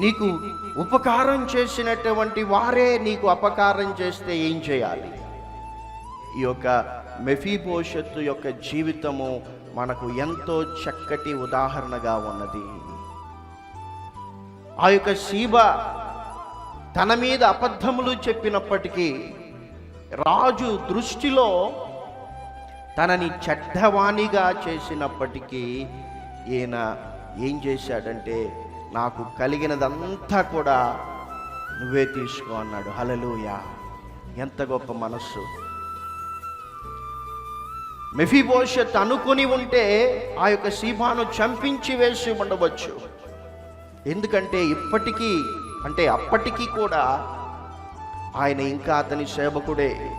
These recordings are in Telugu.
నీకు ఉపకారం చేసినటువంటి వారే నీకు అపకారం చేస్తే ఏం చేయాలి? ఈ యొక్క మెఫీభోషత్తు యొక్క జీవితము మనకు ఎంతో చక్కటి ఉదాహరణగా ఉన్నది. ఆ యొక్క సీబ తన మీద అబద్ధములు చెప్పినప్పటికీ రాజు దృష్టిలో తనని చెడ్డవాణిగా చేసినప్పటికీ ఈయన ఏం చేశాడంటే నాకు కలిగినదంతా కూడా నువ్వే తీసుకో అన్నాడు. హలలుయా ఎంత గొప్ప మనస్సు. మెఫీభోషత్ అనుకుని ఉంటే ఆ యొక్క సీమాను చంపించి వేసి ఉండవచ్చు. ఎందుకంటే ఇప్పటికీ అంటే అప్పటికీ కూడా ఆయన ఇంకా అతని సేవకుడే.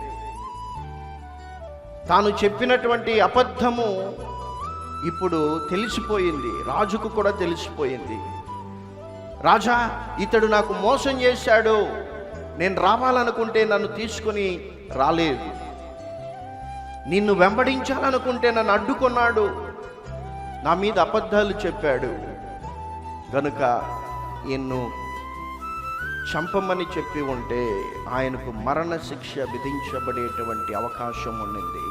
తాను చెప్పినటువంటి అబద్ధము ఇప్పుడు తెలిసిపోయింది. రాజుకు కూడా తెలిసిపోయింది. రాజా ఇతడు నాకు మోసం చేశాడు. నేను రావాలనుకుంటే నన్ను తీసుకొని రాలేదు. నిన్ను వెంబడించాలనుకుంటే నన్ను అడ్డుకున్నాడు. నా మీద అబద్ధాలు చెప్పాడు. గనుక నిన్ను చంపమని చెప్పి ఉంటే ఆయనకు మరణ శిక్ష విధించబడేటువంటి అవకాశం ఉండింది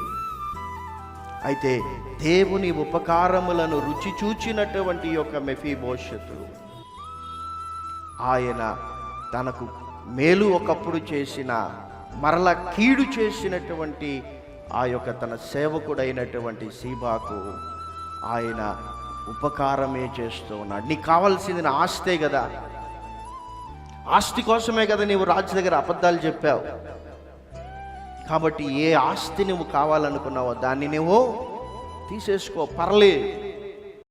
అయితే దేవుని ఉపకారములను రుచి చూచినటువంటి యొక్క మెఫీ భవిష్యత్తు ఆయన తనకు మేలు ఒకప్పుడు చేసిన మరల కీడు చేసినటువంటి ఆ యొక్క తన సేవకుడైనటువంటి సీబాకు ఆయన ఉపకారమే చేస్తూ ఉన్నాడు. నీకు కావాల్సింది నా ఆస్తే కదా. ఆస్తి కోసమే కదా నీవు రాజు దగ్గర అబద్ధాలు చెప్పావు. కాబట్టి ఏ ఆస్తి నువ్వు కావాలనుకున్నావో దాన్ని నువ్వు తీసేసుకో పర్లేదు.